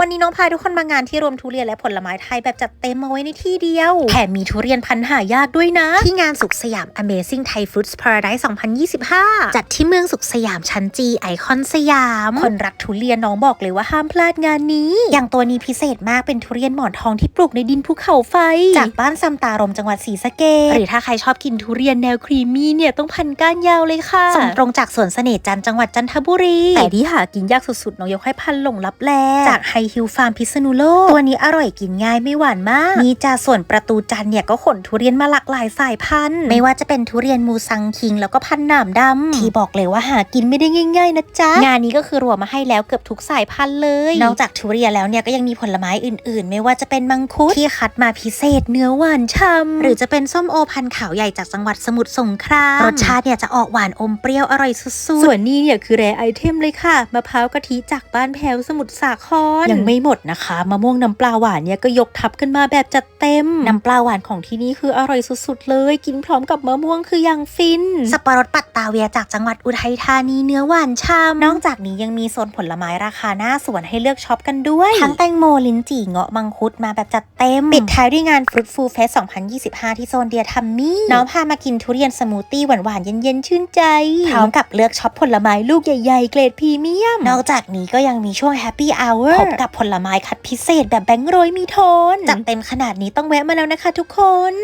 วันนี้น้องพาทุกคนมางานที่รวมทุเรียนและผลไม้ไทยแบบจัดเต็มมาไว้ในที่เดียว แถมมีทุเรียนพันธุ์หายากด้วยนะ ที่งานสุขสยาม Amazing Thai Fruits Paradise 2025 จัดที่เมืองสุขสยามชั้นจีไอคอนสยาม คนรักทุเรียนน้องบอกเลยว่าห้ามพลาดงานนี้ อย่างตัวนี้พิเศษมากเป็นทุเรียนหมอนทองที่ปลูกในดินภูเขาไฟ จากบ้านซัมตารมจังหวัดศรีสะเกษหรือถ้าใครชอบกินทุเรียนแนวครีมมี่เนี่ยต้องพันก้านยาวเลยค่ะส่งตรงจากสวนเสน่ห์จันทร์จังหวัดจันทบุรีแต่ที่หากินยากสุดๆน้องยกให้พันหลงลับแลจากไฮฮิลฟาร์มพิษณุโลก ตัวนี้อร่อยกินง่ายไม่หวานมากนี่จะส่วนประตูจันเนี่ยก็ขนทุเรียนมาหลากหลายสายพันธุ์ ไม่ว่าจะเป็นทุเรียนมูซังคิง แล้วก็พันหนามดำที่บอกเลยว่าหากินไม่ได้ง่ายๆนะจ๊ะ งานนี้ก็คือรวมมาให้แล้วเกือบทุกสายพันธุ์เลย นอกจากทุเรียนแล้วเนี่ยก็ยังมีผลไม้อื่นๆ ไม่ว่าจะเป็นมังคุดที่คัดมาพิเศษเนื้อหวานช่ำหรือจะเป็นส้มโอพันธ์ขาวใหญ่จากจังหวัดสมุทรสงครามรสชาติเนี่ยจะออกหวานอมเปรี้ยวอร่อยสุดๆ ส่วนนี้เนี่ยคือแรไอเทมเลยค่ะมะพร้าวกะทิจากบ้านแพวสมุทรสาครยังไม่หมดนะคะ มะม่วงน้ำปลาหวานเนี่ยก็ยกทับกันมาแบบจัดเต็ม น้ำปลาหวานของที่นี่คืออร่อยสุดๆเลย กินพร้อมกับมะม่วงคืออย่างฟิน สับปะรดปัตตาเวียจากจังหวัดอุทัยธานีเนื้อหวานช่ำนอกจากนี้ยังมีโซนผลไม้ราคาหน้าสวนให้เลือกช็อปกันด้วยทั้งแตงโมลิ้นจี่เงาะมังคุดมาแบบจัดเต็ม ปิดท้ายด้วยงานฟรุตฟูเฟส 2025 ที่โซนเดียทัมมี่น้องพามากินทุเรียนสมูทตี้หวานๆเย็นๆชื่นใจพร้อมกับเลือกช็อปผลไม้ลูกใหญ่ๆเกรดพรีเมียม นอกจากนี้ก็ยังมีช่วงแฮปปี้อ u r พบกับผลไม้คัดพิเศษแบบแบงค์โรยมีโทนจัดเต็มขนาดนี้ต้องแวะมาแล้วนะคะทุกคน